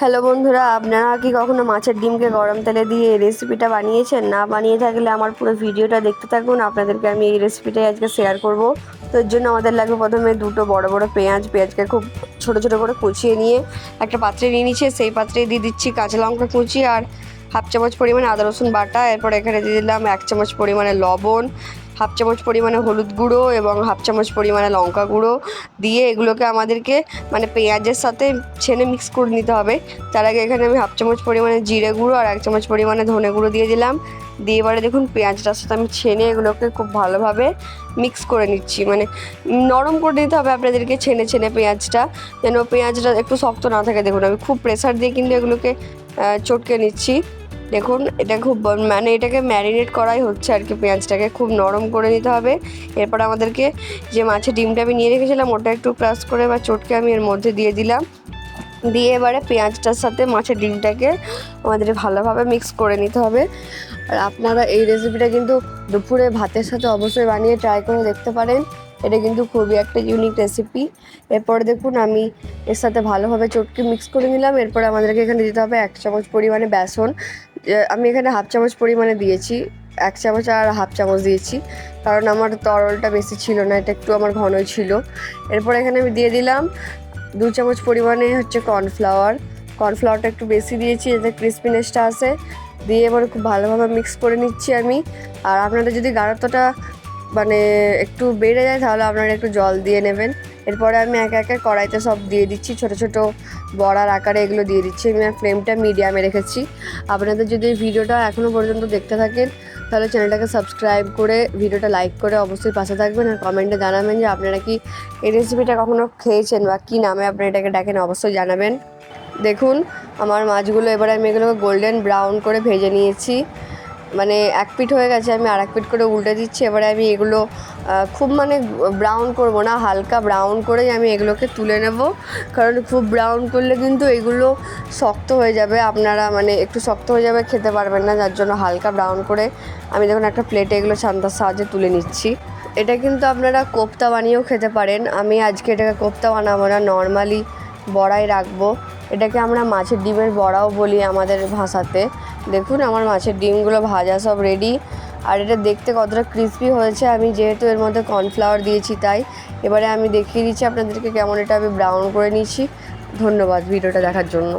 Hello বন্ধুরা, আপনারা কি কখনো মাছের ডিমকে গরম তেলে দিয়ে এই রেসিপিটা বানিয়েছেন? না বানিয়ে থাকলে আমার পুরো ভিডিওটা দেখতে থাকুন। আপনাদেরকে আমি এই রেসিপিটাই আজকে শেয়ার করব। তো এর জন্য আমাদের লাগবে প্রথমে দুটো বড় বড় পেঁয়াজ, পেঁয়াজকে খুব ছোট ছোট করে কুচিয়ে নিয়ে একটা পাত্রে নিয়ে নিচ্ছে। সেই পাত্রে দিয়ে দিচ্ছি কাঁচা লঙ্কা কুচি আর হাফ চামচ পরিমাণে আদা, রসুন বাটা, এরপর এখানে দিয়ে দিলাম এক চামচ পরিমাণে লবণ, হাফ চামচ পরিমাণে হলুদ গুঁড়ো এবং হাফ চামচ পরিমাণে লঙ্কা গুঁড়ো দিয়ে এগুলোকে আমাদেরকে মানে পেঁয়াজের সাথে ছেনে মিক্স করে নিতে হবে। তার আগে এখানে আমি হাফ চামচ পরিমাণে জিরে গুঁড়ো আর এক চামচ পরিমাণে ধনে গুঁড়ো দিয়ে দিলাম। দিয়ে এবারে দেখুন পেঁয়াজটার সাথে আমি ছেনে এগুলোকে খুব ভালোভাবে মিক্স করে নিচ্ছি। মানে নরম করে নিতে হবে আপনাদেরকে ছেনে ছেনে পেঁয়াজটা, যেন পেঁয়াজটা একটু শক্ত না থাকে। দেখুন আমি খুব প্রেসার দিয়ে কিন্তু এগুলোকে চটকে নিচ্ছি। দেখুন, এটা খুব মানে এটাকে ম্যারিনেট করাই হচ্ছে আর কি পেঁয়াজটাকে। খুব নরম করে নিতে হবে। এরপর আমাদেরকে যে মাছের ডিমটা আমি নিয়ে রেখেছিলাম, ওটা একটু ক্রাশ করে বা চটকে আমি এর মধ্যে দিয়ে দিলাম। দিয়ে এবারে পেঁয়াজটার সাথে মাছের ডিমটাকে আমাদের ভালোভাবে মিক্স করে নিতে হবে। আর আপনারা এই রেসিপিটা কিন্তু দুপুরে ভাতের সাথে অবশ্যই বানিয়ে ট্রাই করে দেখতে পারেন। এটা কিন্তু খুবই একটা ইউনিক রেসিপি এরপর দেখুন, আমি এর সাথে ভালোভাবে চটকে মিক্স করে নিলাম। এরপর আমাদেরকে এখানে দিতে হবে এক চামচ পরিমাণে বেসন। আমি এখানে হাফ চামচ পরিমাণে দিয়েছি। এক চামচ আর হাফ চামচ দিয়েছি। কারণ আমার তরলটা বেশি ছিল না, এটা একটু আমার ঘনই ছিল। এরপর এখানে আমি দিয়ে দিলাম দু চামচ পরিমাণে হচ্ছে কর্নফ্লাওয়ার। কর্নফ্লাওয়ারটা একটু বেশি দিয়েছি যাতে ক্রিসপিনেসটা আসে দিয়ে এবার খুব ভালোভাবে মিক্স করে নিচ্ছি আমি। আর আপনাদের যদি গাঢ়ত্বটা মানে একটু বেড়ে যায়, তাহলে আপনারা একটু জল দিয়ে নেবেন। এরপরে আমি একে একে কড়াইতে সব দিয়ে দিচ্ছি, ছোট ছোট বড়ার আকারে এগুলো দিয়ে দিচ্ছি। আমি ফ্লেমটা মিডিয়ামে রেখেছি। আপনাদের যদি ভিডিওটা এখনও পর্যন্ত দেখতে থাকেন, তাহলে চ্যানেলটাকে সাবস্ক্রাইব করে, ভিডিওটা লাইক করে অবশ্যই পাশে থাকবেন আর কমেন্টে জানাবেন যে আপনারা কি এই রেসিপিটা কখনো খেয়েছেন বা কী নামে আপনারা এটাকে ডাকেন অবশ্যই জানাবেন। দেখুন, আমার মাছগুলো, এবারে আমি এগুলোকে গোল্ডেন ব্রাউন করে ভেজে নিয়েছি। মানে এক পিঠ হয়ে গেছে, আমি আর এক পিঠ করে উল্টে দিচ্ছি। এবারে আমি এগুলো খুব মানে ব্রাউন করব না, হালকা ব্রাউন করেই আমি এগুলোকে তুলে নেব। কারণ খুব ব্রাউন করলে কিন্তু এগুলো শক্ত হয়ে যাবে, আপনারা মানে একটু শক্ত হয়ে যাবে, খেতে পারবেন না। যার জন্য হালকা ব্রাউন করে আমি দেখুন একটা প্লেটে এগুলো ছান্তার সাহায্যে তুলে নিচ্ছি। এটা কিন্তু আপনারা কোপ্তা বানিয়েও খেতে পারেন। আমি আজকে এটাকে কোপ্তা বানাবো না নর্মালি বড়াই রাখব। এটাকে আমরা মাছের ডিমের বড়াও বলি আমাদের ভাষাতে। দেখুন, আমার মাছের ডিমগুলো ভাজা সব রেডি আর এটা দেখতে কতটা ক্রিস্পি হয়েছে। আমি যেহেতু এর মধ্যে কর্নফ্লাওয়ার দিয়েছি তাই। এবারে আমি দেখিয়ে দিচ্ছি আপনাদেরকে কেমন এটা আমি ব্রাউন করে নিয়েছি ধন্যবাদ ভিডিওটা দেখার জন্য।